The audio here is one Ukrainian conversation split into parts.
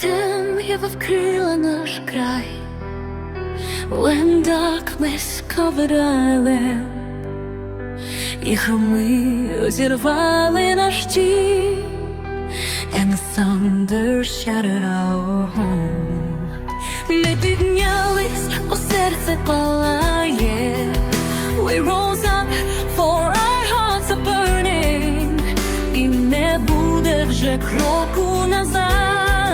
темрява вкрила наш край. When darkness covered island І хроми зірвали наш дім And thunder shattered our home Ми піднялись, о серце палає We rose up, for our hearts are burning І не буде вже кроку назад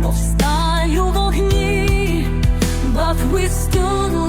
Most are you walking but we still.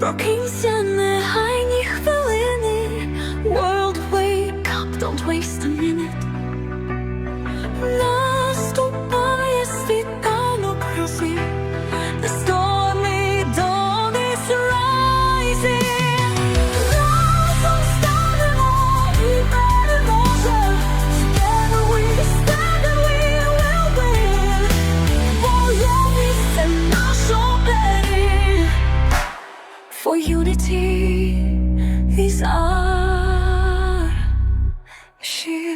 Прокинься, негайно. unity is our shield.